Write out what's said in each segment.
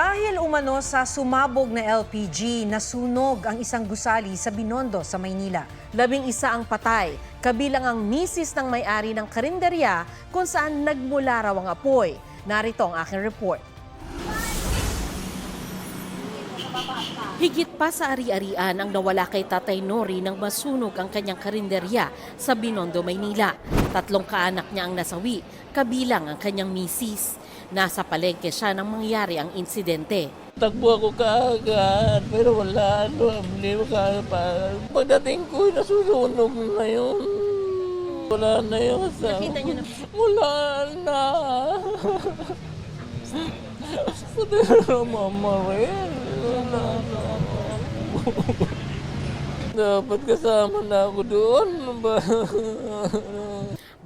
Dahil umano sa sumabog na LPG, nasunog ang isang gusali sa Binondo sa Maynila. Labing isa ang patay, kabilang ang misis ng may-ari ng karinderya kung saan nagmula raw ang apoy. Narito ang aking report. Higit pa sa ari-arian ang nawala kay Tatay Nori nang masunog ang kanyang karinderya sa Binondo, Maynila. Tatlong kaanak niya ang nasawi, kabilang ang kanyang misis. Nasa palengke siya nang mangyari ang insidente. Takbo ako kaagad, pero wala, ano, hindi ko pa. Pagdating ko, nasusunog na yun. Wala na yun. Sa... Nakita niyo na? Wala na. Na mama rin. Wala na. Dapat kasama na ako doon. Ba?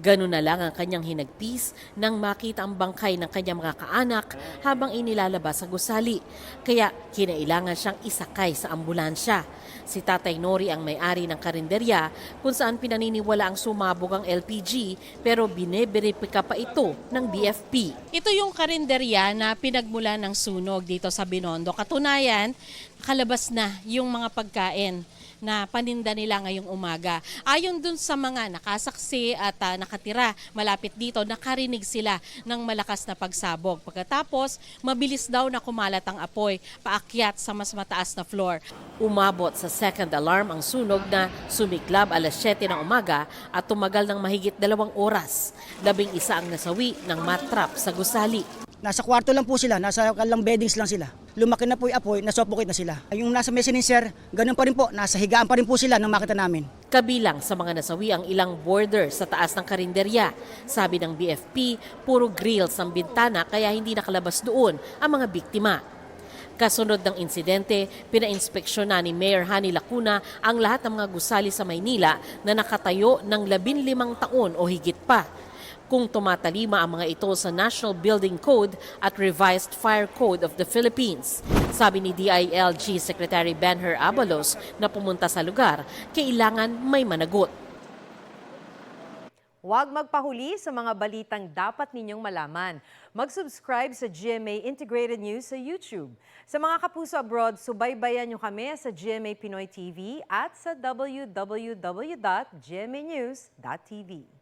Ganun na lang ang kanyang hinagpis nang makita ang bangkay ng kanyang mga kaanak habang inilalabas sa gusali. Kaya kinailangan siyang isakay sa ambulansya. Si Tatay Nori ang may-ari ng karinderya kung saan pinaniniwala ang sumabog ang LPG pero bineberipika pa ito ng BFP. Ito yung karinderya na pinagmula ng sunog dito sa Binondo. Katunayan, kalabas na yung mga pagkain na paninda nila ngayong umaga. Ayon dun sa mga nakasaksi at ah, nakatira malapit dito, nakarinig sila ng malakas na pagsabog. Pagkatapos, mabilis daw na kumalat ang apoy paakyat sa mas mataas na floor. Umabot sa second alarm ang sunog na sumiklab alas 7 ng umaga at tumagal ng mahigit dalawang oras. Labing isa ang nasawi ng matrap sa gusali. Nasa kwarto lang po sila, nasa kalang beddings lang sila. Lumaki na po yung apoy, nasuffocate na sila. Yung nasa mezzanine sir, ganun pa rin po, nasa higaan pa rin po sila nang makita namin. Kabilang sa mga nasawi ang ilang border sa taas ng karinderya. Sabi ng BFP, puro grills ang bintana kaya hindi nakalabas doon ang mga biktima. Kasunod ng insidente, pinainspeksyon na ni Mayor Hani Lacuna ang lahat ng mga gusali sa Maynila na nakatayo ng 15 taon o higit pa. Kung tumatalima ang mga ito sa National Building Code at Revised Fire Code of the Philippines. Sabi ni DILG Secretary Benher Abalos na pumunta sa lugar, kailangan may managot. Huwag magpahuli sa mga balitang dapat ninyong malaman. Mag-subscribe sa GMA Integrated News sa YouTube. Sa mga kapuso abroad, subaybayan nyo kami sa GMA Pinoy TV at sa www.gmanews.tv.